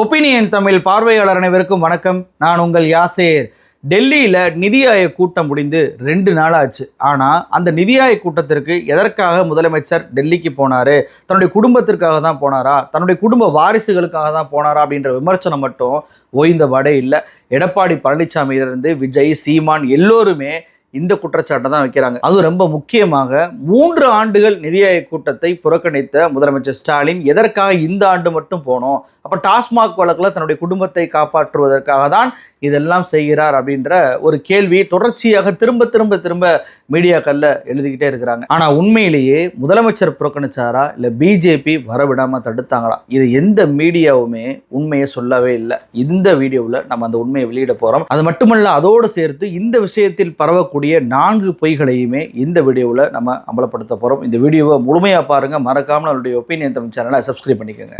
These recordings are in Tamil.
ஒப்பீனியன் தமிழ் பார்வையாளர் அனைவருக்கும் வணக்கம். நான் உங்கள் யாசேர். டெல்லியில் நிதி ஆயோக் கூட்டம் முடிந்து ரெண்டு நாள் ஆச்சு. ஆனால் அந்த நிதி ஆயோக் கூட்டத்திற்கு எதற்காக முதலமைச்சர் டெல்லிக்கு போனார்? தன்னுடைய குடும்பத்திற்காக தான் போனாரா? தன்னுடைய குடும்ப வாரிசுகளுக்காக தான் போனாரா? அப்படின்ற விமர்சனம் மட்டும் ஓய்ந்த வடை இல்லை. எடப்பாடி பழனிசாமியிலிருந்து விஜய் சீமான் எல்லோருமே இந்த குற்றச்சாட்டை தான் வைக்கிறாங்க. அதுவும் ரொம்ப முக்கியமாக மூன்று ஆண்டுகள் நிதி ஆயோக் கூட்டத்தை புறக்கணித்த முதலமைச்சர் ஸ்டாலின் எதற்காக இந்த ஆண்டு மட்டும் போனோம்? அப்போ டாஸ்மாக் வழக்கில் தன்னுடைய குடும்பத்தை காப்பாற்றுவதற்காக தான் இதெல்லாம் செய்கிறார் அப்படின்ற ஒரு கேள்வி தொடர்ச்சியாக திரும்ப திரும்ப திரும்ப மீடியாக்களில் எழுதிக்கிட்டே இருக்கிறாங்க. ஆனால் உண்மையிலேயே முதலமைச்சர் புறக்கணிச்சாரா? இல்லை பிஜேபி வரவிடாமல் தடுத்தாங்களா? இது எந்த மீடியாவுமே உண்மையை சொல்லவே இல்லை. இந்த வீடியோவில் நம்ம அந்த உண்மையை வெளியிட போகிறோம் அது மட்டுமல்ல அதோடு சேர்த்து இந்த விஷயத்தில் பரவக்கூடிய நான்கு பொய்களையுமே இந்த வீடியோவில் நம்ம அமலப்படுத்த போகிறோம் இந்த வீடியோவை முழுமையாக பாருங்கள் மறக்காமல் நம்மளுடைய ஒப்பீனியன் தமிழ் சேனலை சப்ஸ்கிரைப் பண்ணிக்கோங்க.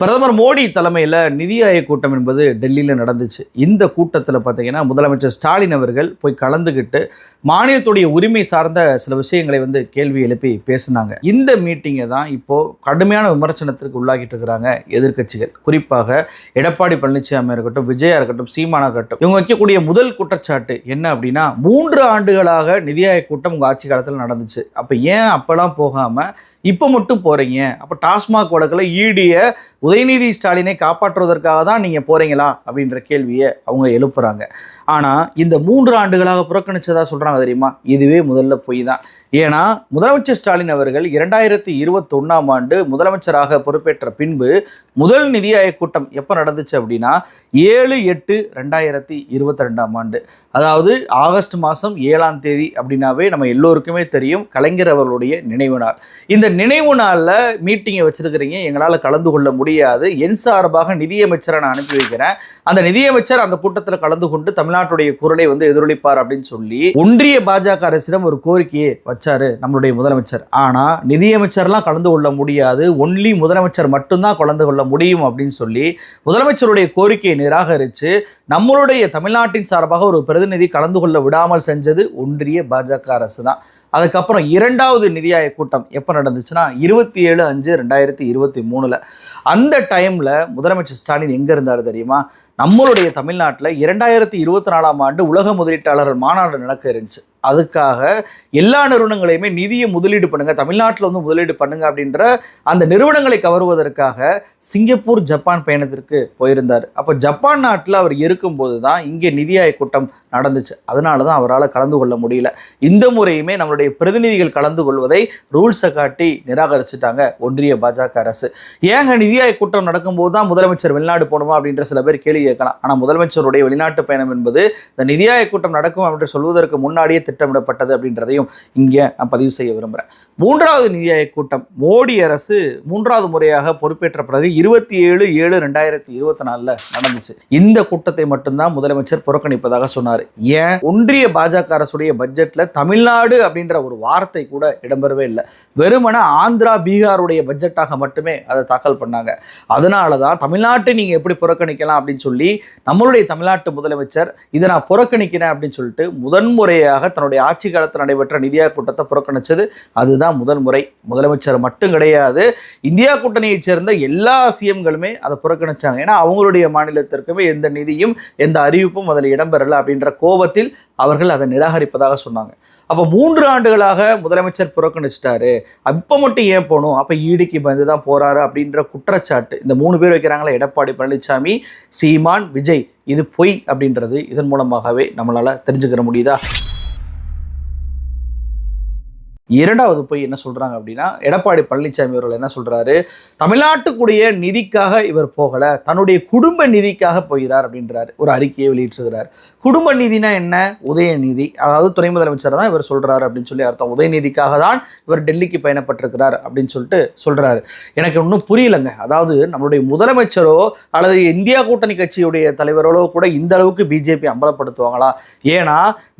பிரதமர் மோடி தலைமையில் நிதி ஆயோக் கூட்டம் என்பது டெல்லியில் நடந்துச்சு. இந்த கூட்டத்தில் பார்த்தீங்கன்னா முதலமைச்சர் ஸ்டாலின் அவர்கள் போய் கலந்துக்கிட்டு மாநிலத்துடைய உரிமை சார்ந்த சில விஷயங்களை வந்து கேள்வி எழுப்பி பேசினாங்க. இந்த மீட்டிங்கை தான் இப்போது கடுமையான விமர்சனத்திற்கு உள்ளாகிட்டு இருக்கிறாங்க எதிர்க்கட்சிகள். குறிப்பாக எடப்பாடி பழனிசாமி இருக்கட்டும் விஜயா இருக்கட்டும் சீமானா இருக்கட்டும். இவங்க வைக்கக்கூடிய முதல் குற்றச்சாட்டு என்ன அப்படின்னா மூன்று ஆண்டுகளாக நிதி ஆயோக் கூட்டம் உங்கள் ஆட்சி காலத்தில் நடந்துச்சு. அப்போ ஏன் அப்போல்லாம் போகாமல் இப்போ மட்டும் போகிறீங்க அப்போ டாஸ்மாக் வழக்கில் ஈடிய உதயநிதி ஸ்டாலினை காப்பாற்றுவதற்காக தான் நீங்கள் போகிறீங்களா அப்படின்ற கேள்வியை அவங்க எழுப்புறாங்க. ஆனால் இந்த மூன்று ஆண்டுகளாக புறக்கணிச்சதாக சொல்கிறாங்க தெரியுமா? இதுவே முதல்ல பொய் தான். ஏன்னா முதலமைச்சர் ஸ்டாலின் அவர்கள் இரண்டாயிரத்தி இருபத்தொன்னாம் ஆண்டு முதலமைச்சராக பொறுப்பேற்ற பின்பு முதல் நிதி ஆயோக் கூட்டம் எப்போ நடந்துச்சு அப்படின்னா ஏழு எட்டு ரெண்டாயிரத்தி இருபத்தி ரெண்டாம் ஆண்டு. அதாவது ஆகஸ்ட் மாதம் ஏழாம் தேதி அப்படின்னாவே நம்ம எல்லோருக்குமே தெரியும் கலைஞர் அவர்களுடைய நினைவு நாள். இந்த நினைவு நாளில் மீட்டிங்கை வச்சுருக்கிறீங்க எங்களால் கலந்து கொள்ள முடியாது. என் சார்பாக நிதியமைச்சரை நான் அனுப்பி வைக்கிறேன். அந்த நிதியமைச்சர் அந்த கூட்டத்தில் கலந்து கொண்டு தமிழ் தமிழ்நாட்டுடைய குரலை வந்து எதிரொலிப்பார் அப்படின்னு சொல்லி ஒன்றிய பாஜக அரசிடம் ஒரு கோரிக்கையை வச்சாரு நம்மளுடைய முதலமைச்சர். ஆனா நிதியமைச்சர்லாம் கலந்து கொள்ள முடியாது. ஒன்லி முதலமைச்சர் மட்டும்தான் கலந்து கொள்ள முடியும் அப்படின்னு சொல்லி முதலமைச்சருடைய கோரிக்கையை நிராகரித்து நம்மளுடைய தமிழ்நாட்டின் சார்பாக ஒரு பிரதிநிதி கலந்து கொள்ள விடாமல் செஞ்சது ஒன்றிய பாஜக அரசு தான் அதுக்கப்புறம் இரண்டாவது நிதி கூட்டம் எப்போ நடந்துச்சுன்னா இருபத்தி ஏழு அஞ்சு ரெண்டாயிரத்தி இருபத்தி மூணில். அந்த டைமில் முதலமைச்சர் ஸ்டாலின் எங்கே இருந்தார் தெரியுமா? நம்மளுடைய தமிழ்நாட்டில் இரண்டாயிரத்தி இருபத்தி நாலாம் ஆண்டு உலக முதலீட்டாளர்கள் மாநாடு நடக்க இருந்துச்சு. அதுக்காக எல்லா நிறுவனங்களையுமே நிதியை முதலீடு பண்ணுங்கள் தமிழ்நாட்டில் வந்து முதலீடு பண்ணுங்கள் அப்படின்ற அந்த நிறுவனங்களை கவருவதற்காக சிங்கப்பூர் ஜப்பான் பயணத்திற்கு போயிருந்தார். அப்போ ஜப்பான் நாட்டில் அவர் இருக்கும்போது தான் இங்கே நிதி கூட்டம் நடந்துச்சு. அதனால தான் அவரால் கலந்து கொள்ள முடியல. இந்த முறையுமே நம்மளுடைய பிரதிநிதிகள் கலந்து கொள்வதை ரூல்ஸை காட்டி நிராகரிச்சுட்டாங்க ஒன்றிய பாஜக அரசு. ஏங்க நிதி ஆயோக் கூட்டம் நடக்கும்போது தான் முதலமைச்சர் வெளிநாடு போகணுமா அப்படின்ற சில பேர் கேள்வி கேட்கலாம். ஆனால் முதலமைச்சருடைய வெளிநாட்டு பயணம் என்பது இந்த நிதி ஆயோக் கூட்டம் நடக்கும் என்று சொல்வதற்கு முன்னாடியே திட்டமிடப்பட்டது அப்படின்றதையும் இங்கே நான் பதிவு செய்ய விரும்புகிறேன் மூன்றாவது நிதி ஆயோக் கூட்டம். மோடி அரசு மூன்றாவது முறையாக பொறுப்பேற்ற பிறகு இருபத்தி ஏழு ஏழு ரெண்டாயிரத்தி இருபத்தி நாலில் நடந்துச்சு. இந்த கூட்டத்தை மட்டும்தான் முதலமைச்சர் புறக்கணிப்பதாக சொன்னார். ஏன்? ஒன்றிய பாஜக அரசுடைய பட்ஜெட்டில் தமிழ்நாடு அப்படின்ற ஒரு வார்த்தை கூட இடம்பெறவே இல்லை. வெறுமன ஆந்திரா பீகாருடைய பட்ஜெட்டாக மட்டுமே அதை தாக்கல் பண்ணாங்க. அதனால தான் தமிழ்நாட்டை நீங்கள் எப்படி புறக்கணிக்கலாம் அப்படின்னு சொல்லி நம்மளுடைய தமிழ்நாட்டு முதலமைச்சர் இதை நான் புறக்கணிக்கிறேன் அப்படின்னு சொல்லிட்டு முதன்முறையாக தன்னுடைய ஆட்சி காலத்தில் நடைபெற்ற நிதியா கூட்டத்தை புறக்கணிச்சது அதுதான் முதன்முறை. முதலமைச்சர் மட்டும் கிடையாது இந்தியா கூட்டணியைச் சேர்ந்த எல்லா சிஎம்களுமே அதை புறக்கணிச்சாங்க. ஏன்னா அவங்களுடைய மாநிலத்திற்குமே எந்த நிதியும் எந்த அறிவிப்பும் அதில் இடம்பெறலை அப்படின்ற கோபத்தில் அவர்கள் அதை நிராகரிப்பதாக சொன்னாங்க. அப்போ மூன்று ஆண்டுகளாக முதலமைச்சர் புறக்கணிச்சிட்டாரு. இப்போ மட்டும் ஏன் போகணும்? அப்போ ஈடிக்கு பயந்து தான் போறாரு அப்படின்ற குற்றச்சாட்டு. இந்த மூணு பேர் வைக்கிறாங்களா எடப்பாடி பழனிசாமி சீமான் விஜய். இது பொய் அப்படின்றது இதன் மூலமாகவே நம்மளால தெரிஞ்சுக்கிற முடியுதா? இரண்டாவது போய் என்ன சொல்றாங்க அப்படின்னா எடப்பாடி பழனிசாமி அவர்கள் என்ன சொல்றாரு? தமிழ்நாட்டுக்குடைய நிதிக்காக இவர் போகல தன்னுடைய குடும்ப நிதிக்காக போகிறார் அப்படின்றார். ஒரு அறிக்கையை வெளியிட்டிருக்கிறார். குடும்ப நிதினா என்ன? உதயநிதி. அதாவது துணை முதலமைச்சர் தான் இவர் சொல்றாரு அப்படின்னு சொல்லி அர்த்தம். உதயநிதிக்காக தான் இவர் டெல்லிக்கு பயணப்பட்டிருக்கிறார் அப்படின்னு சொல்லிட்டு சொல்றாரு. எனக்கு இன்னும் புரியலங்க. அதாவது நம்மளுடைய முதலமைச்சரோ அல்லது இந்தியா கூட்டணி கட்சியுடைய தலைவர்களோ கூட இந்த அளவுக்கு பிஜேபி அம்பலப்படுத்துவாங்களா? ஏன்னா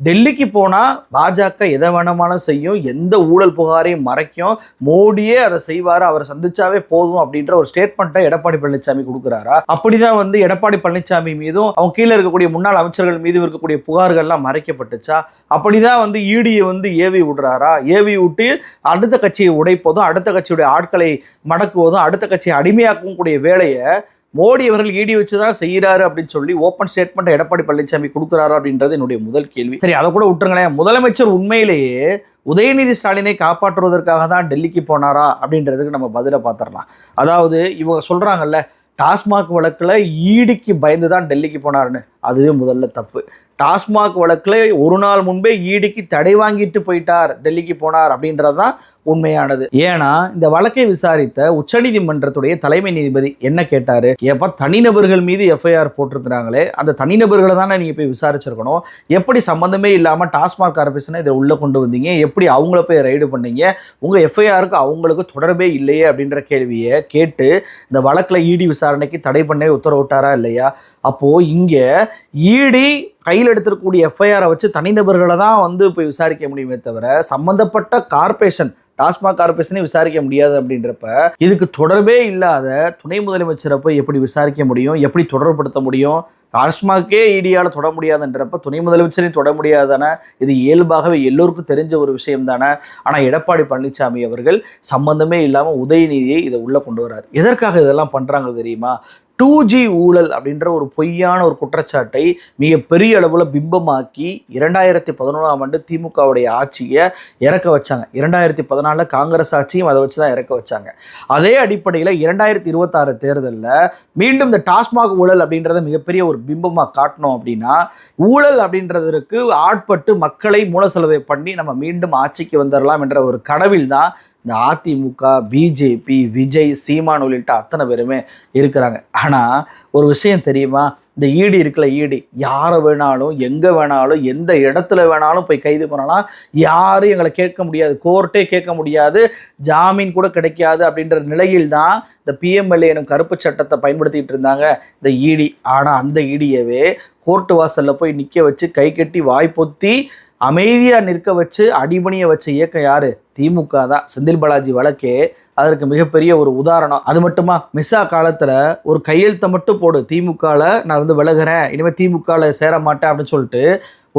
டெல்லிக்கு போனால் பாஜக எதை வேணுமானாலும் செய்யும் எந்த ஊழல் புகாரையும் மறைக்கும். மோடியே அதை செய்வார் அவரை சந்திச்சாவே போதும் அப்படின்ற ஒரு ஸ்டேட்மெண்ட்டை எடப்பாடி பழனிசாமி கொடுக்குறாரா? அப்படிதான் வந்து எடப்பாடி பழனிசாமி மீதும் அவங்க கீழே இருக்கக்கூடிய முன்னாள் அமைச்சர்கள் மீது இருக்கக்கூடிய புகார்கள்லாம் மறைக்கப்பட்டுச்சா? அப்படிதான் வந்து ஈடியை வந்து ஏவி விடுறாரா? ஏவி விட்டு அடுத்த கட்சியை உடைப்பதும் அடுத்த கட்சியுடைய ஆட்களை மடக்குவதும் அடுத்த கட்சியை அடிமையாக்கவும் கூடிய வேலையை மோடி அவர்கள் ஈடி வச்சு தான் செய்கிறாரு அப்படின்னு சொல்லி ஓப்பன் ஸ்டேட்மெண்ட் எடப்பாடி பழனிசாமி கொடுக்குறாரு அப்படின்றது என்னுடைய முதல் கேள்வி. சரி அதை கூட விட்டுருங்களேன். முதலமைச்சர் உண்மையிலேயே உதயநிதி ஸ்டாலினை காப்பாற்றுவதற்காக தான் டெல்லிக்கு போனாரா அப்படின்றதுக்கு நம்ம பதிலை பார்த்துடலாம். அதாவது இவங்க சொல்கிறாங்கல்ல டாஸ்மாக் வழக்கில் ஈடிக்கு பயந்து தான் டெல்லிக்கு போனாருன்னு. அதுவே முதல்ல தப்பு. டாஸ்மாக் வழக்கில் ஒரு நாள் முன்பே ஈடிக்கு தடை வாங்கிட்டு போயிட்டார் டெல்லிக்கு போனார் அப்படின்றது தான் உண்மையானது. ஏன்னா இந்த வழக்கை விசாரித்த உச்சநீதிமன்றத்துடைய தலைமை நீதிபதி என்ன கேட்டார்? எப்போ தனிநபர்கள் மீது எஃப்ஐஆர் போட்டிருக்கிறாங்களே அந்த தனிநபர்களை தானே நீங்கள் போய் விசாரிச்சிருக்கணும்? எப்படி சம்மந்தமே இல்லாமல் டாஸ்மாக் கார்பரேஷனை இதை உள்ளே கொண்டு வந்தீங்க? எப்படி அவங்கள போய் ரைடு பண்ணீங்க? உங்கள் எஃப்ஐஆருக்கு அவங்களுக்கு தொடர்பே இல்லையே அப்படின்ற கேள்வியை கேட்டு இந்த வழக்கில் இடி விசாரணைக்கு தடை பண்ண உத்தரவிட்டாரா இல்லையா? அப்போது இங்கே இடி கையில் எடுத்திருக்கக்கூடிய எஃப்ஐஆரை வச்சு தனிநபர்களை தான் வந்து போய் விசாரிக்க முடியுமே தவிர சம்பந்தப்பட்ட கார்பரேஷன் டாஸ்மாக் கார்பரேஷனே விசாரிக்க முடியாது அப்படின்றப்ப இதுக்கு தொடர்பே இல்லாத துணை முதலமைச்சரை போய் எப்படி விசாரிக்க முடியும் எப்படி தொடர்படுத்த முடியும் டாஸ்மாகே இடியால் தொட முடியாதுன்றப்ப துணை முதலமைச்சரையும் தொட முடியாதானே இது இயல்பாகவே எல்லோருக்கும் தெரிஞ்ச ஒரு விஷயம் தானே. ஆனால் எடப்பாடி பழனிசாமி அவர்கள் சம்பந்தமே இல்லாமல் உதயநிதியை இதை உள்ளே கொண்டு வரார் எதற்காக இதெல்லாம் பண்ணுறாங்க தெரியுமா? டூ ஜி ஊழல் அப்படின்ற ஒரு பொய்யான ஒரு குற்றச்சாட்டை மிக பெரிய அளவில் பிம்பமாக்கி இரண்டாயிரத்தி பதினொன்றாம் ஆண்டு திமுகவுடைய ஆட்சியை இறக்க வச்சாங்க. இரண்டாயிரத்தி பதினாலில் காங்கிரஸ் ஆட்சியும் அதை வச்சு தான் இறக்க வச்சாங்க. அதே அடிப்படையில் இரண்டாயிரத்தி இருபத்தாறு தேர்தலில் மீண்டும் இந்த டாஸ்மாக் ஊழல் அப்படின்றத மிகப்பெரிய ஒரு பிம்பமாக காட்டணும் அப்படின்னா ஊழல் அப்படின்றதற்கு ஆட்பட்டு மக்களை மூல செலவை பண்ணி நம்ம மீண்டும் ஆட்சிக்கு வந்துடலாம் என்ற ஒரு கனவில் தான் இந்த அதிமுக பிஜேபி விஜய் சீமான் உள்ளிட்ட அத்தனை பேருமே இருக்கிறாங்க. ஆனால் ஒரு விஷயம் தெரியுமா? இந்த ஈடி இருக்குல்ல ஈடி. யாரை வேணாலும் எங்கே வேணாலும் எந்த இடத்துல வேணாலும் போய் கைது பண்ணலாம். யாரும் எங்களை கேட்க முடியாது. கோர்ட்டே கேட்க முடியாது. ஜாமீன் கூட கிடைக்காது அப்படின்ற நிலையில் தான் இந்த பிஎம்எல்ஏ எனும் கருப்பு சட்டத்தை பயன்படுத்திகிட்டு இருந்தாங்க இந்த ஈடி. ஆனால் அந்த ஈடியவே கோர்ட்டு வாசலில் போய் நிற்க வச்சு கை கட்டி வாய் பொத்தி அமைதியாக நிற்க வச்சு அடிபணிய வச்ச இயக்கம் யாரு? திமுக தான். செந்தில் பாலாஜி வழக்கே அதற்கு மிகப்பெரிய ஒரு உதாரணம். அது மட்டுமா? மிஸ்ஸா காலத்தில் ஒரு கையெழுத்தை மட்டும் போடு. திமுகவில் நான் வந்து விலகுறேன். இனிமேல் திமுகவில் சேர மாட்டேன் அப்படின்னு சொல்லிட்டு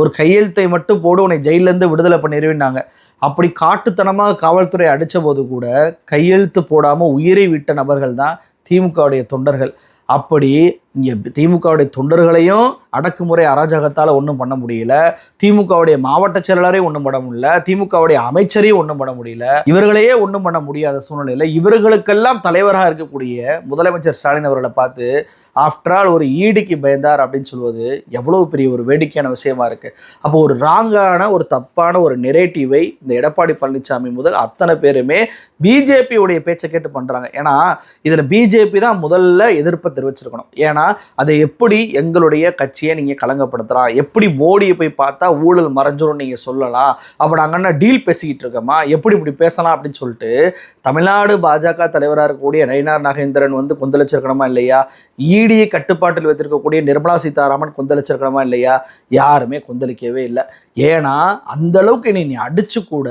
ஒரு கையெழுத்தை மட்டும் போடு. உன்னை ஜெயிலேருந்து விடுதலை பண்ணிடுவேன்னாங்க அப்படி காட்டுத்தனமாக காவல்துறை அடித்த போது கூட கையெழுத்து போடாமல் உயிரை விட்ட நபர்கள் தான் திமுகவுடைய தொண்டர்கள். அப்படி இங்கே திமுகவுடைய தொண்டர்களையும் அடக்குமுறை அராஜகத்தால் ஒன்றும் பண்ண முடியல. திமுகவுடைய மாவட்ட செயலாளரையும் ஒன்றும் பண்ண முடியல. திமுகவுடைய அமைச்சரையும் ஒன்றும் பண்ண முடியல. இவர்களையே ஒன்றும் பண்ண முடியாத சூழ்நிலையில் இவர்களுக்கெல்லாம் தலைவராக இருக்கக்கூடிய முதலமைச்சர் ஸ்டாலின் அவர்களை பார்த்து ஆஃப்டர் ஆல் ஒரு ஈடிக்கு பயந்தார் அப்படின்னு சொல்வது எவ்வளவு பெரிய ஒரு வேடிக்கையான விஷயமா இருக்கு. அப்போ ஒரு ராங்கான ஒரு தப்பான ஒரு நெரேட்டிவை இந்த எடப்பாடி பழனிசாமி முதல் அத்தனை பேருமே பிஜேபியுடைய பேச்சை கேட்டு பண்றாங்க. ஏன்னா இதுல பிஜேபி தான் முதல்ல எதிர்ப்பை தெரிவிச்சிருக்கணும். ஏன்னா அதை எப்படி எங்களுடைய கட்சியை நீங்கள் கலங்கப்படுத்தலாம் எப்படி மோடியை போய் பார்த்தா ஊழல் மறைஞ்சிரும் நீங்கள் சொல்லலாம் அப்போ நாங்கள் என்ன டீல் பேசிக்கிட்டு இருக்கோமா? எப்படி இப்படி பேசலாம் அப்படின்னு சொல்லிட்டு தமிழ்நாடு பாஜக தலைவராக இருக்கக்கூடிய நயினார் நாகேந்திரன் வந்து கொந்தளிச்சிருக்கணுமா இல்லையா? ஈடியை கட்டுப்பாட்டில் வைத்திருக்கக்கூடிய நிர்மலா சீதாராமன் கொந்தளிச்சிருக்கணுமா இல்லையா? யாருமே கொந்தளிக்கவே இல்லை. ஏன்னா அந்த அளவுக்கு நீ நீ அடிச்சு கூட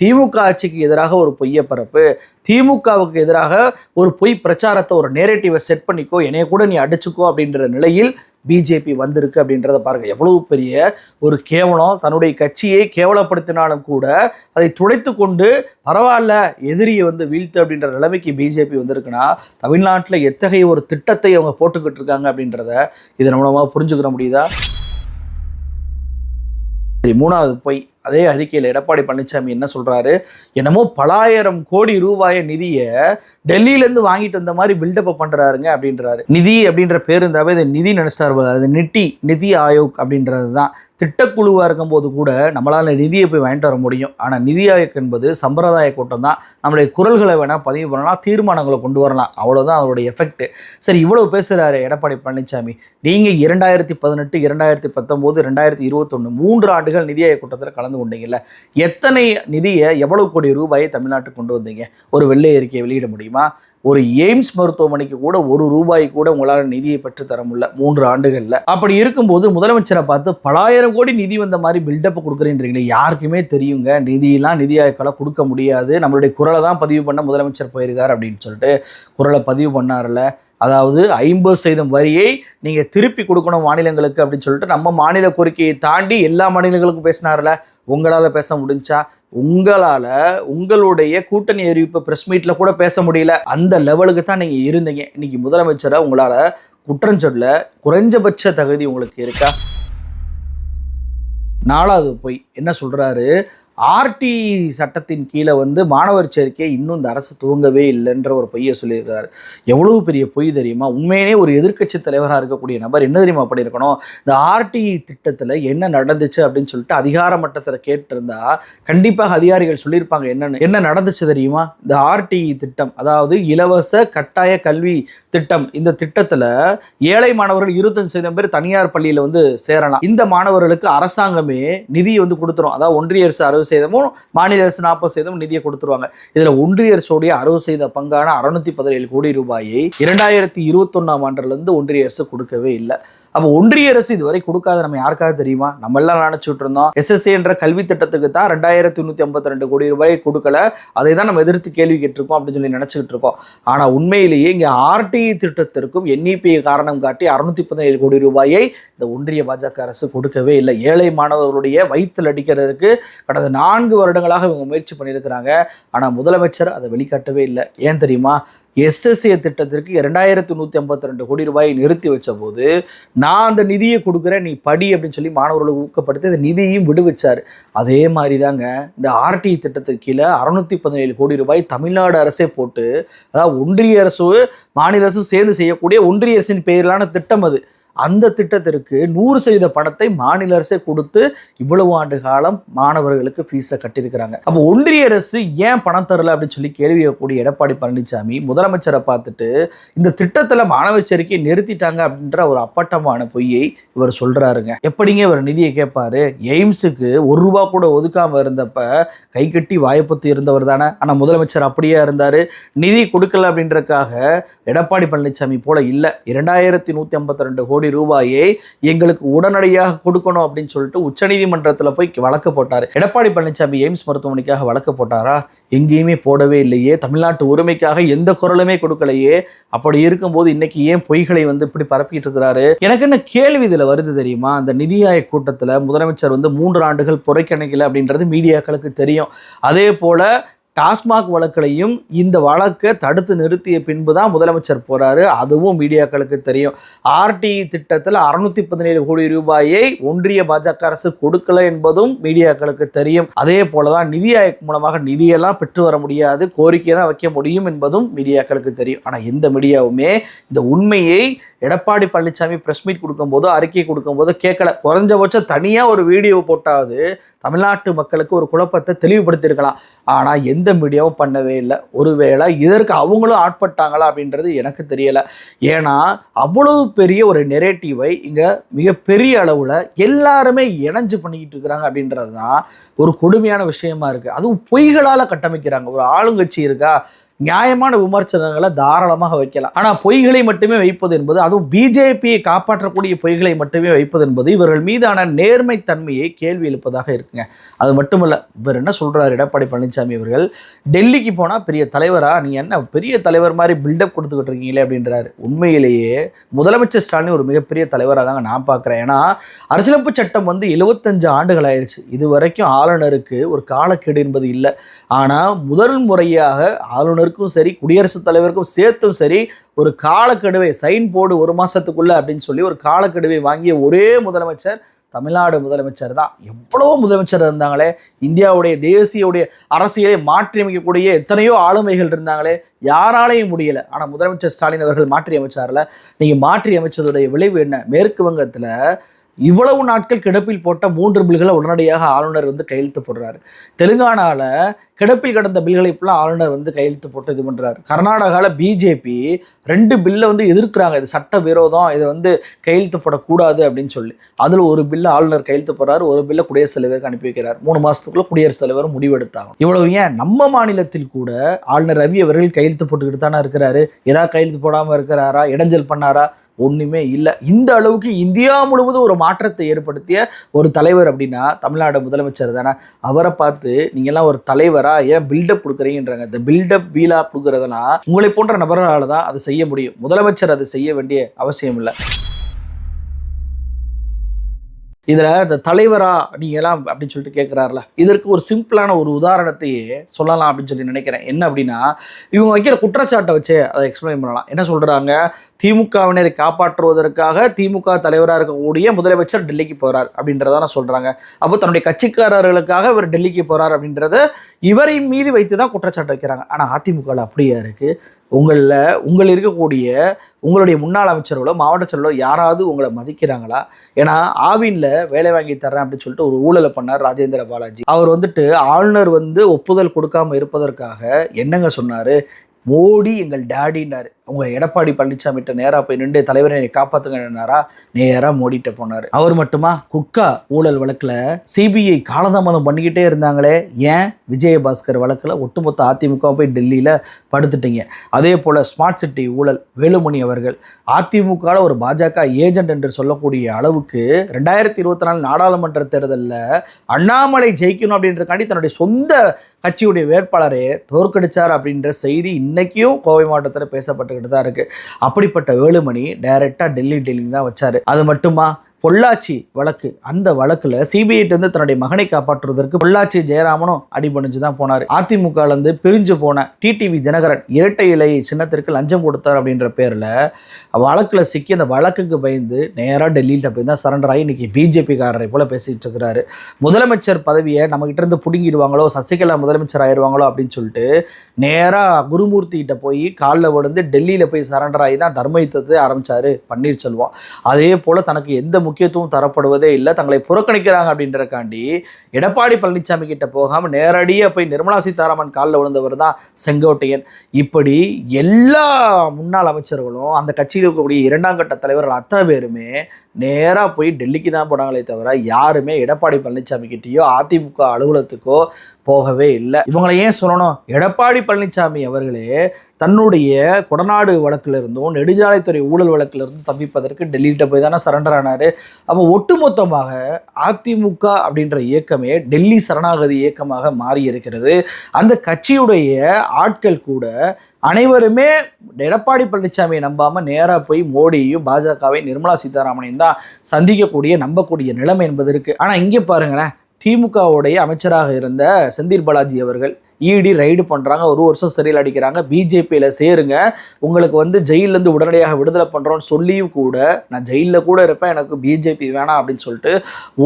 திமுக ஆட்சிக்கு எதிராக ஒரு பொய்ய பரப்பு திமுகவுக்கு எதிராக ஒரு பொய் பிரச்சாரத்தை ஒரு நேரேட்டிவை செட் பண்ணிக்கோ என்னைய கூட நீ அடிச்சுக்கோ அப்படின்ற நிலையில் பிஜேபி வந்திருக்கு அப்படின்றத பாருங்க. எவ்வளவு பெரிய ஒரு கேவலம். தன்னுடைய கட்சியை கேவலப்படுத்தினாலும் கூட அதை துடைத்து கொண்டு பரவாயில்ல எதிரியை வந்து வீழ்த்து அப்படின்ற நிலைமைக்கு பிஜேபி வந்திருக்குன்னா தமிழ்நாட்டில் எத்தகைய ஒரு திட்டத்தை அவங்க போட்டுக்கிட்டு இருக்காங்க அப்படின்றத இதன் மூலமாக புரிஞ்சுக்கிற முடியுதா? சரி மூணாவது பொய். அதே அறிக்கையில் எடப்பாடி பழனிசாமி என்ன சொல்கிறாரு என்னமோ பலாயிரம் கோடி ரூபாய நிதியை டெல்லியிலேருந்து வாங்கிட்டு வந்த மாதிரி பில்டப் பண்ணுறாருங்க அப்படின்றாரு. நிதி அப்படின்ற பேர் இருந்தாவே இது நிதி நினச்சிட்டாரு அது நிட்டி நிதி ஆயோக் அப்படின்றது தான் திட்டக்குழுவாக இருக்கும்போது கூட நம்மளால் நிதியை போய் வாங்கிட்டு வர முடியும். ஆனால் நிதி ஆயோக் என்பது சம்பிரதாய கூட்டம் தான் நம்மளுடைய குரல்களை வேணால் பதிவு பண்ணலாம் தீர்மானங்களை கொண்டு வரலாம். அவ்வளோதான் அதோடைய எஃபெக்ட் சரி இவ்வளோ பேசுகிறாரு எடப்பாடி பழனிசாமி. நீங்கள் இரண்டாயிரத்தி பதினெட்டு இரண்டாயிரத்தி பத்தொம்போது ரெண்டாயிரத்தி இருபத்தொன்று மூன்று ஆண்டுகள் நிதி ஆயோக் கூட்டத்தில் கலந்து கொண்டீங்கல்ல எத்தனை நிதியை எவ்வளவு கோடி ரூபாயை தமிழ்நாட்டுக்கு கொண்டு வந்தீங்க? ஒரு வெள்ளை அறிக்கையை வெளியிட முடியுமா? ஒரு எய்ம்ஸ் மருத்துவமனைக்கு கூட ஒரு ரூபாய் கூட உங்களால் நிதியை பெற்று தர முடியல மூன்று ஆண்டுகளில். அப்படி இருக்கும்போது முதலமைச்சரை பார்த்து பலாயிரம் கோடி நிதி வந்த மாதிரி பில்டப் கொடுக்குறேன்றீங்களே யாருக்குமே தெரியுங்க. நிதியெல்லாம் நிதி ஆய்வுக்கெல்லாம் கொடுக்க முடியாது. நம்மளுடைய குரலை தான் பதிவு பண்ண முதலமைச்சர் போயிருக்கார் அப்படின்னு சொல்லிட்டு குரலை பதிவு பண்ணார்ல அதாவது ஐம்பது சதவீதம் வரியை நீங்கள் திருப்பி கொடுக்கணும் மாநிலங்களுக்கு அப்படின்னு சொல்லிட்டு நம்ம மாநில கோரிக்கையை தாண்டி எல்லா மாநிலங்களுக்கும் பேசினார்ல. உங்களால் பேச முடிஞ்சா உங்களால் உங்களுடைய கூட்டணி அறிவிப்பு ப்ரெஸ் மீட்டில் கூட பேச முடியல. அந்த லெவலுக்கு தான் நீங்கள் இருந்தீங்க. இன்னைக்கு முதலமைச்சரை உங்களால் குற்றஞ்சொல்ல குறைஞ்சபட்ச தகுதி உங்களுக்கு இருக்கா? நாலாவது போய் என்ன சொல்கிறாரு ஆர்டி சட்டத்தின் கீழே வந்து மாணவர் சேர்க்கை இன்னும் இந்த அரசு துவங்கவே இல்லைன்ற ஒரு பொய்யை சொல்லியிருக்காரு. எவ்வளவு பெரிய பொய் தெரியுமா? உண்மையிலே ஒரு எதிர்க்கட்சி தலைவராக இருக்கக்கூடிய நபர் என்ன தெரியுமா பண்ணியிருக்கணும் இந்த ஆர்டி திட்டத்தில் என்ன நடந்துச்சு அப்படின்னு சொல்லிட்டு அதிகார மட்டத்தில் கேட்டிருந்தா கண்டிப்பாக அதிகாரிகள் சொல்லியிருப்பாங்க என்னென்னு. என்ன நடந்துச்சு தெரியுமா? இந்த ஆர்டி திட்டம் அதாவது இலவச கட்டாய கல்வி திட்டம். இந்த திட்டத்தில் ஏழை மாணவர்கள் இருபத்தஞ்சு சதவீதம் பேர் தனியார் பள்ளியில் வந்து சேரலாம். இந்த மாணவர்களுக்கு அரசாங்கமே நிதியை வந்து கொடுத்துரும். அதாவது ஒன்றிய அரசு அறுபது சதவீதமும் மாநில அரசு நாற்பது சதவீதம் நிதியை கொடுத்துருவாங்க. இதில் ஒன்றிய அரசுடைய அறுபது சதவீத பங்கான அறுநூத்தி பதினேழு கோடி ரூபாயை இரண்டாயிரத்தி இருபத்தொன்னாம் ஆண்டுலேருந்து ஒன்றிய அரசு கொடுக்கவே இல்லை. அப்போ ஒன்றிய அரசு இதுவரை கொடுக்காத நம்ம யாருக்காவது தெரியுமா? நம்ம எல்லாம் நினைச்சுட்டு இருந்தோம். எஸ்எஸ்ஏ என்ற கல்வி திட்டத்துக்கு தான் ரெண்டாயிரத்தி நூற்றி ஐம்பத்தி ரெண்டு கோடி ரூபாய் கொடுக்கல. அதை தான் நம்ம எதிர்த்து கேள்வி கேட்டிருக்கோம் அப்படின்னு சொல்லி நினச்சிக்கிட்டு இருக்கோம். ஆனால் உண்மையிலேயே இங்கே ஆர்டிஇ திட்டத்திற்கும் என்இபி காரணம் காட்டி அறுநூத்தி பதினேழு கோடி ரூபாயை இந்த ஒன்றிய பாஜக அரசு கொடுக்கவே இல்லை. ஏழை மாணவர்களுடைய வயிற்றில் அடிக்கிறதுக்கு கடந்த நான்கு வருடங்களாக இவங்க முயற்சி பண்ணியிருக்கிறாங்க. ஆனால் முதலமைச்சர் அதை வெளிக்காட்டவே இல்லை. ஏன் தெரியுமா? எஸ்எஸ்ஏ திட்டத்திற்கு இரண்டாயிரத்தி நூற்றி ஐம்பத்தி ரெண்டு கோடி ரூபாயை நிறுத்தி வச்ச போது நான் அந்த நிதியை கொடுக்குறேன் நீ படி அப்படின்னு சொல்லி மாணவர்களை ஊக்கப்படுத்தி அந்த நிதியையும் விடுவிச்சார். அதே மாதிரி தாங்க இந்த ஆர்டி திட்டத்திற்கு கீழே அறுநூத்தி பதினேழு கோடி ரூபாய் தமிழ்நாடு அரசே போட்டு அதாவது ஒன்றிய அரசு மாநில அரசு சேர்ந்து செய்யக்கூடிய ஒன்றிய அரசின் பெயரிலான திட்டம் அது. அந்த திட்டத்திற்கு நூறு செய்த பணத்தை மாநில அரசே கொடுத்து இவ்வளவு ஆண்டு காலம் மாணவர்களுக்கு ஃபீஸை கட்டியிருக்கிறாங்க. அப்போ ஒன்றிய அரசு ஏன் பணம் தரல அப்படின்னு சொல்லி கேள்வி கேட்கக்கூடிய எடப்பாடி பழனிசாமி முதலமைச்சரை பார்த்துட்டு இந்த திட்டத்தில் மாணவர் சேர்க்கையை நிறுத்திட்டாங்க அப்படின்ற ஒரு அப்பட்டமான பொய்யை இவர் சொல்றாருங்க. எப்படிங்க இவர் நிதியை கேட்பாரு? எய்ம்ஸுக்கு ஒரு ரூபா கூட ஒதுக்காம இருந்தப்ப கை கட்டி வாய்ப்பத்து இருந்தவர் தானே. ஆனால் முதலமைச்சர் அப்படியே இருந்தார். நிதி கொடுக்கல அப்படின்றதுக்காக எடப்பாடி பழனிசாமி போல இல்லை. இரண்டாயிரத்தி நூற்றி ஐம்பத்தி ரெண்டு கோடி ரூபாயை எங்களுக்கு உடனடியாக கொடுக்கணும் அப்படின்னு சொல்லிட்டு உச்சநீதிமன்றத்தில் போய் வழக்கு போட்டார். எடப்பாடி பழனிசாமி எய்ம்ஸ் மருத்துவமனைக்காக வழக்கு போட்டாரா? எங்கேயுமே போடவே இல்லையே. தமிழ்நாட்டு உரிமைக்காக எந்த குரலுமே கொடுக்கலையே. அப்படி இருக்கும்போது இன்னைக்கு ஏன் பொய்களை வந்து இப்படி பரப்பிட்டு இருக்கிறாரு? எனக்கு என்ன கேள்வி இதில் வருது தெரியுமா? அந்த நிதி ஆயோக் கூட்டத்தில் முதலமைச்சர் வந்து மூன்று ஆண்டுகள் புறக்கணிக்கல அப்படின்றது மீடியாக்களுக்கு தெரியும். அதே போல டாஸ்மாக் வழக்கிலையும் இந்த வழக்கை தடுத்து நிறுத்திய பின்பு தான் முதலமைச்சர் போகிறாரு அதுவும் மீடியாக்களுக்கு தெரியும். ஆர்டி திட்டத்தில் அறுநூத்தி பதினேழு கோடி ரூபாயை ஒன்றிய பாஜக அரசு கொடுக்கல என்பதும் மீடியாக்களுக்கு தெரியும். அதே போலதான் நிதி ஆயோக் மூலமாக நிதியெல்லாம் பெற்று வர முடியாது. கோரிக்கை தான் வைக்க முடியும் என்பதும் மீடியாக்களுக்கு தெரியும். ஆனால் எந்த மீடியாவுமே இந்த உண்மையை எடப்பாடி பழனிசாமி ப்ரெஸ் மீட் கொடுக்கும்போது அறிக்கை கொடுக்கும்போது கேட்கல. குறைஞ்சபட்சம் தனியாக ஒரு வீடியோ போட்டாவது தமிழ்நாட்டு மக்களுக்கு ஒரு குழப்பத்தை தெளிவுபடுத்தியிருக்கலாம். ஆனால் எந்த மீடியாவும் பண்ணவே இல்லை. ஒருவேளை இதற்கு அவங்களும் ஆட்பட்டாங்களா அப்படின்றது எனக்கு தெரியலை. ஏன்னா அவ்வளவு பெரிய ஒரு நெரேட்டிவை இங்கே மிகப்பெரிய அளவில் எல்லாருமே இணைஞ்சு பண்ணிக்கிட்டு இருக்கிறாங்க அப்படின்றது தான் ஒரு கொடுமையான விஷயமா இருக்குது அதுவும் பொய்களால் கட்டமைக்கிறாங்க. ஒரு ஆளுங்கட்சி இருக்கா? நியாயமான விமர்சனங்களை தாராளமாக வைக்கலாம். ஆனால் பொய்களை மட்டுமே வைப்பது என்பது அதுவும் பிஜேபியை காப்பாற்றக்கூடிய பொய்களை மட்டுமே வைப்பது என்பது இவர்கள் மீதான நேர்மைத்தன்மையை கேள்வி எழுப்பதாக இருக்குங்க. அது மட்டுமல்ல இவர் என்ன சொல்றாரு எடப்பாடி பழனிசாமி அவர்கள்? டெல்லிக்கு போனால் பெரிய தலைவரா? நீ என்ன பெரிய தலைவர் மாதிரி பில்டப் கொடுத்துக்கிட்டு இருக்கீங்களே அப்படின்றாரு. உண்மையிலேயே முதலமைச்சர் ஸ்டாலின் ஒரு மிகப்பெரிய தலைவராக தாங்க நான் பார்க்குறேன். ஏன்னா அரசியலமைப்பு சட்டம் வந்து எழுபத்தஞ்சு ஆண்டுகள் ஆயிடுச்சு இது வரைக்கும் ஆளுநருக்கு ஒரு காலக்கெடு என்பது இல்லை. ஆனால் முதல் முறையாக ஆளுநர் ஆளுநருக்கும் சரி குடியரசுத் தலைவருக்கும் சேர்த்தும் சரி ஒரு காலக்கெடுவை சைன் போர்டு ஒரு மாதத்துக்குள்ளே அப்படின்னு சொல்லி ஒரு காலக்கெடுவை வாங்கிய ஒரே முதலமைச்சர் தமிழ்நாடு முதலமைச்சர் தான். எவ்வளவோ முதலமைச்சர் இருந்தாங்களே இந்தியாவுடைய தேசியவுடைய அரசியலை மாற்றியமைக்கக்கூடிய எத்தனையோ ஆளுமைகள் இருந்தாங்களே யாராலையும் முடியல. ஆனால் முதலமைச்சர் ஸ்டாலின் அவர்கள் மாற்றி அமைச்சாரில் நீங்கள் மாற்றி அமைச்சதுடைய விளைவு என்ன? மேற்கு வங்கத்தில் இவ்வளவு நாட்கள் கிடப்பில் போட்ட மூன்று பில்களை உடனடியாக ஆளுநர் வந்து கையெழுத்து போடுறாரு. தெலுங்கானாவில் கிடப்பில் கிடந்த பில்களை இப்பெல்லாம் ஆளுநர் வந்து கையெழுத்து போட்டு இது பண்ணுறாரு கர்நாடகாவில் பிஜேபி ரெண்டு பில்லை வந்து எதிர்க்கிறாங்க. இது சட்ட விரோதம் இதை வந்து கையெழுத்து போடக்கூடாது அப்படின்னு சொல்லி. அதில் ஒரு பில்லை ஆளுநர் கையெழுத்து போடுறாரு ஒரு பில்லை குடியரசுத் தலைவருக்கு அனுப்பி வைக்கிறார். மூணு மாதத்துக்குள்ளே குடியரசுத் தலைவர் முடிவெடுத்தாங்க இவ்வளவு ஏன்? நம்ம மாநிலத்தில் கூட ஆளுநர் ரவி அவர்கள் கையெழுத்து போட்டுக்கிட்டு தானே இருக்கிறாரு. ஏதாவது கையெழுத்து போடாமல் இருக்கிறாரா? இடைஞ்சல் பண்ணாரா? ஒன்றுமே இல்லை. இந்த அளவுக்கு இந்தியா முழுவதும் ஒரு மாற்றத்தை ஏற்படுத்திய ஒரு தலைவர் அப்படின்னா தமிழ்நாடு முதலமைச்சர் தானே. அவரை பார்த்து நீங்கள்லாம் ஒரு தலைவராக ஏன் பில்டப் கொடுக்குறீங்கன்றாங்க. இந்த பில்டப் பீலா கொடுக்குறதுனா உங்களை போன்ற நபர்களால் தான் அதை செய்ய முடியும். முதலமைச்சர் அதை செய்ய வேண்டிய அவசியம் இல்லை. இதில் இந்த தலைவரா நீங்களாம் அப்படின்னு சொல்லிட்டு கேட்குறாருல இதற்கு ஒரு சிம்பிளான ஒரு உதாரணத்தையே சொல்லலாம் அப்படின்னு சொல்லி நினைக்கிறேன். என்ன அப்படின்னா இவங்க வைக்கிற குற்றச்சாட்டை வச்சு அதை எக்ஸ்பிளைன் பண்ணலாம். என்ன சொல்கிறாங்க திமுகவினரை காப்பாற்றுவதற்காக திமுக தலைவராக இருக்கக்கூடிய முதலமைச்சர் டெல்லிக்கு போகிறார் அப்படின்றதான சொல்கிறாங்க அப்போ தன்னுடைய கட்சிக்காரர்களுக்காக இவர் டெல்லிக்கு போகிறார் அப்படின்றத இவரின் மீது வைத்து தான் குற்றச்சாட்டு வைக்கிறாங்க. ஆனால் அதிமுகவில் அப்படியா இருக்குது உங்களில் உங்கள் இருக்கக்கூடிய உங்களுடைய முன்னாள் அமைச்சர்களோ மாவட்ட செயலோ யாராவது உங்களை மதிக்கிறாங்களா? ஏன்னா ஆவின்ல வேலை வாங்கி தரேன் அப்படின்னு சொல்லிட்டு ஒரு ஊழலை பண்ணார் ராஜேந்திர பாலாஜி. அவர் வந்துட்டு ஆளுநர் வந்து ஒப்புதல் கொடுக்காம இருப்பதற்காக என்னங்க சொன்னார்? மோடி எங்கள் டேடின்னாரு. உங்க எடப்பாடி பழனிசாமிகிட்ட நேராக போய் நின்று தலைவரை என்னை காப்பாத்துங்கன்னாரா? நேராக மோடிட்ட போனார். அவர் மட்டுமா? குக்கா ஊழல் வழக்கில் சிபிஐ காலதாமதம் பண்ணிக்கிட்டே இருந்தாங்களே. ஏன்? விஜயபாஸ்கர் வழக்கில் ஒட்டுமொத்த அதிமுக போய் டெல்லியில் படுத்துட்டீங்க. அதே போல் ஸ்மார்ட் சிட்டி ஊழல் வேலுமணி அவர்கள் அதிமுகவில் ஒரு பாஜக ஏஜென்ட் என்று சொல்லக்கூடிய அளவுக்கு ரெண்டாயிரத்தி இருபத்தி நாலு நாடாளுமன்ற தேர்தலில் அண்ணாமலை ஜெயிக்கணும் அப்படின்றக்காண்டி தன்னுடைய சொந்த கட்சியுடைய வேட்பாளரே தோற்கடிச்சார் அப்படின்ற செய்தி இன்னைக்கும் கோவை மாவட்டத்தில் பேசப்பட்டுக்கிட்டு தான் இருக்கு. அப்படிப்பட்ட வேலுமணி டைரெக்டாக டெல்லி டெல்லி தான் வச்சாரு. அது மட்டுமா? பொள்ளாச்சி வழக்கு. அந்த வழக்குல சிபிஐட்டு வந்து தன்னுடைய மகனை காப்பாற்றுவதற்கு பொள்ளாச்சி ஜெயராமனும் அடிபணிஞ்சு தான் போனார். அதிமுகலேருந்து பிரிஞ்சு போன டிடிவி தினகரன் இரட்டை இலை சின்னத்திற்கு லஞ்சம் கொடுத்தார் அப்படின்ற பேர்ல வழக்குல சிக்கி அந்த வழக்குக்கு பயந்து நேராக டெல்லியிட்ட போய் தான் சரண்டர் ஆகி இன்னைக்கு பிஜேபிக்காரரை போல பேசிட்டு இருக்கிறாரு. முதலமைச்சர் பதவியை நம்ம கிட்ட இருந்து பிடுங்கிடுவாங்களோ சசிகலா முதலமைச்சர் ஆயிடுவாங்களோ அப்படின்னு சொல்லிட்டு நேராக குருமூர்த்தி கிட்ட போய் காலில் விழுந்து டெல்லியில் போய் சரண்டர் ஆகி தான் தர்மயுத்தத்தை ஆரம்பிச்சாரு பன்னீர் பன்னீர்செல்வம். அதே போல் தனக்கு எந்த முக்கியத்துவம் தரப்படுவதே இல்லை. தங்களை புறக்கணிக்கிறாங்க அப்படின்றக்காண்டி எடப்பாடி பழனிசாமி கிட்ட போகாமல் நேரடியாக போய் நிர்மலா சீதாராமன் காலில் விழுந்தவர் தான் செங்கோட்டையன். இப்படி எல்லா முன்னாள் அமைச்சர்களும் அந்த கட்சியில் இருக்கக்கூடிய இரண்டாம் கட்ட தலைவர்கள் அத்தனை பேருமே நேராக போய் டெல்லிக்கு தான் போனாங்களே தவிர யாருமே எடப்பாடி பழனிசாமி கிட்டேயோ அதிமுக அலுவலகத்துக்கோ போகவே இல்லை. இவங்களை ஏன் சொல்லணும்? எடப்பாடி பழனிசாமி அவர்களே தன்னுடைய கொடநாடு வழக்கில் இருந்தும் நெடுஞ்சாலைத்துறை ஊழல் வழக்கில் இருந்தும் தப்பிப்பதற்கு டெல்லிகிட்ட போய் தானே சரண்டர் ஆனார். அப்போ ஒட்டுமொத்தமாக அதிமுக அப்படின்ற இயக்கமே டெல்லி சரணாகதி இயக்கமாக மாறி இருக்கிறது. அந்த கட்சியுடைய ஆட்கள் கூட அனைவருமே எடப்பாடி பழனிசாமியை நம்பாமல் நேராக போய் மோடியையும் பாஜகவை நிர்மலா சீதாராமனையும் தான் சந்திக்கக்கூடிய நம்பக்கூடிய நிலைமை என்பது இருக்குது ஆனால் இங்கே பாருங்களேன் திமுகவுடைய அமைச்சராக இருந்த செந்தில் பாலாஜி அவர்கள் இடி ரைடு பண்ணுறாங்க ஒரு வருஷம் சிறையில் அடிக்கிறாங்க பிஜேபியில் சேருங்க. உங்களுக்கு வந்து ஜெயிலேருந்து உடனடியாக விடுதலை பண்ணுறோன்னு சொல்லியும் கூட நான் ஜெயிலில் கூட இருப்பேன் எனக்கு பிஜேபி வேணாம் அப்படின்னு சொல்லிட்டு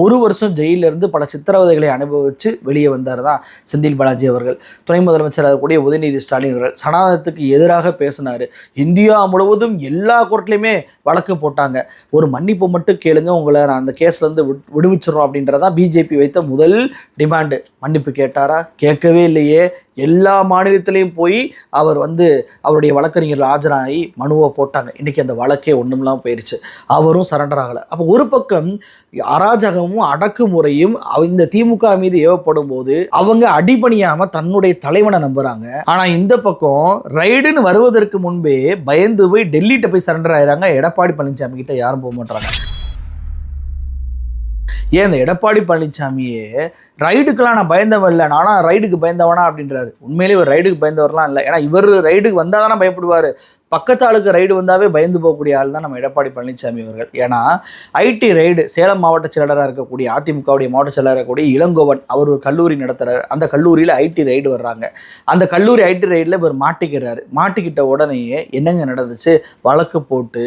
ஒரு வருஷம் ஜெயிலிருந்து இருந்து பல சித்திரவதைகளை அனுபவித்து வெளியே வந்தார் தான் செந்தில் பாலாஜி அவர்கள். துணை முதலமைச்சராக கூடிய உதயநிதி ஸ்டாலின் அவர்கள் சனாதனத்துக்கு எதிராக பேசினார். இந்தியா முழுவதும் எல்லா கோர்ட்லையுமே வழக்கு போட்டாங்க. ஒரு மன்னிப்பு மட்டும் கேளுங்க உங்களை நான் அந்த கேஸ்லேருந்து விடுவிச்சிடறோம் அப்படின்றதான் பிஜேபி வைத்த முதல் டிமாண்டு மன்னிப்பு கேட்டாரா? கேட்கவே இல்லையே. எல்லா மாநிலத்திலையும் போய் அவர் வந்து அவருடைய வழக்கறிஞர்கள் ஆஜராகி மனுவை போட்டாங்க. இன்றைக்கி அந்த வழக்கே ஒன்றும்லாம் போயிடுச்சு அவரும் சரண்டர் ஆகலை. அப்போ ஒரு பக்கம் அராஜகமும் அடக்குமுறையும் இந்த திமுக மீது ஏவப்படும் போது அவங்க அடிபணியாமல் தன்னுடைய தலைவனை நம்புகிறாங்க ஆனால் இந்த பக்கம் ரைடுன்னு வருவதற்கு முன்பே பயந்து போய் டெல்லிகிட்ட போய் சரண்டர் ஆகிறாங்க எடப்பாடி பழனிசாமி கிட்ட யாரும் போக மாட்டாங்க ஏன் இந்த எடப்பாடி பழனிசாமியே ரைடுக்கெல்லாம் நான் பயந்தவன் இல்லை நானா ரைடுக்கு பயந்தவனா அப்படின்றாரு. உண்மையிலேயே இவர் ரைடுக்கு பயந்தவர்லாம் இல்லை. ஏன்னா இவர் ரைடுக்கு வந்தால் தானே பயப்படுவார். பக்கத்து ஆளுக்கு ரைடு வந்தாவே பயந்து போகக்கூடிய ஆள் தான் நம்ம எடப்பாடி பழனிசாமி அவர்கள். ஏன்னா ஐடி ரைடு சேலம் மாவட்ட செயலராக இருக்கக்கூடிய அதிமுகவுடைய மாவட்ட செயலராக இருக்கக்கூடிய இளங்கோவன் அவர் ஒரு கல்லூரி நடத்துறாரு. அந்த கல்லூரியில் ஐடி ரைடு வர்றாங்க. அந்த கல்லூரி ஐடி ரைடில் இவர் மாட்டிக்கிறாரு. மாட்டிக்கிட்ட உடனேயே என்னங்க நடந்துச்சு? வழக்கு போட்டு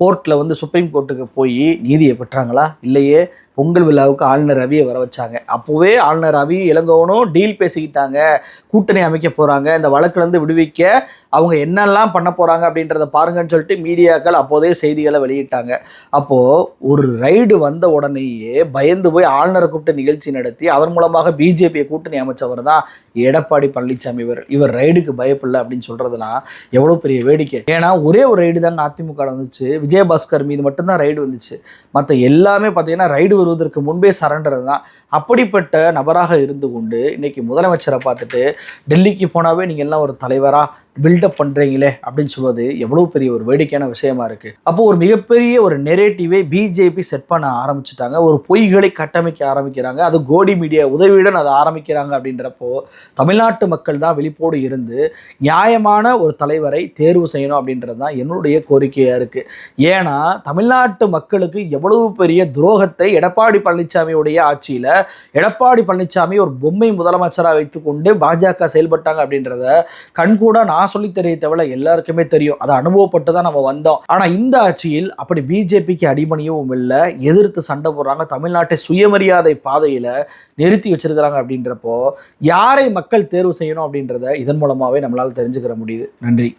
கோர்ட்டில் வந்து சுப்ரீம் கோர்ட்டுக்கு போய் நீதியை பெற்றாங்களா? இல்லையே. பொங்கல் விழாவுக்கு ஆளுநர் ரவியை வர வச்சாங்க. அப்போவே ஆளுநர் ரவி இளங்கோவனும் டீல் பேசிக்கிட்டாங்க. கூட்டணி அமைக்க போகிறாங்க இந்த வழக்குலேருந்து விடுவிக்க அவங்க என்னெல்லாம் பண்ண போகிறாங்க அப்படின்றத பாருங்கன்னு சொல்லிட்டு மீடியாக்கள் அப்போதே செய்திகளை வெளியிட்டாங்க. அப்போது ஒரு ரைடு வந்த உடனேயே பயந்து போய் ஆளுநரை கூப்பிட்டு நிகழ்ச்சி நடத்தி அதன் மூலமாக பிஜேபியை கூட்டணி அமைச்சவர் தான் எடப்பாடி பழனிசாமி இவர். இவர் ரைடுக்கு பயப்பில்லை அப்படின்னு சொல்றதுலாம் எவ்வளோ பெரிய வேடிக்கை. ஏன்னா ஒரே ஒரு ரைடு தாங்க அதிமுக வந்துச்சு. விஜயபாஸ்கர் மீது மட்டும்தான் ரைடு வந்துச்சு. மற்ற எல்லாமே பார்த்தீங்கன்னா ரைடு வருவதற்கு முன்பே சரண்டர் தான். அப்படிப்பட்ட நபராக இருந்து கொண்டு இன்னைக்கு முதலமைச்சரை பார்த்துட்டு டெல்லிக்கு போனாவே நீங்கள் எல்லாம் ஒரு தலைவராக பில்டப் பண்ணுறீங்களே அப்படின்னு சொல்வது எவ்வளோ பெரிய ஒரு வேடிக்கையான விஷயமா இருக்குது அப்போ ஒரு மிகப்பெரிய ஒரு நெரேட்டிவை பிஜேபி செட் பண்ண ஆரம்பிச்சிட்டாங்க. ஒரு பொய்களை கட்டமைக்க ஆரம்பிக்கிறாங்க. அது கோடி மீடியா உதவியுடன் அதை ஆரம்பிக்கிறாங்க அப்படின்றப்போ தமிழ்நாட்டு மக்கள் தான் விழிப்போடு இருந்து நியாயமான ஒரு தலைவரை தேர்வு செய்யணும் அப்படின்றது தான் என்னுடைய கோரிக்கையாக இருக்குது ஏன்னா தமிழ்நாட்டு மக்களுக்கு எவ்வளவு பெரிய துரோகத்தை எடப்பாடி பழனிசாமியுடைய ஆட்சியில் எடப்பாடி பழனிசாமி ஒரு பொம்மை முதலமைச்சராக வைத்துக்கொண்டு பாஜக செயல்பட்டாங்க அப்படின்றத கண்கூட நான் சொல்லித் தெரிய தவிர எல்லாருக்குமே தெரியும் தெரியும். அதை அனுபவப்பட்டு தான் நம்ம வந்தோம். ஆனால் இந்த ஆட்சியில் அப்படி பிஜேபிக்கு அடிபணியவும் இல்லை எதிர்த்து சண்டை போடுறாங்க தமிழ்நாட்டை சுயமரியாதை பாதையில் நிறுத்தி வச்சிருக்கிறாங்க அப்படின்றப்போ யாரை மக்கள் தேர்வு செய்யணும் அப்படின்றத இதன் மூலமாகவே நம்மளால் தெரிஞ்சுக்கிற முடியுது. நன்றி.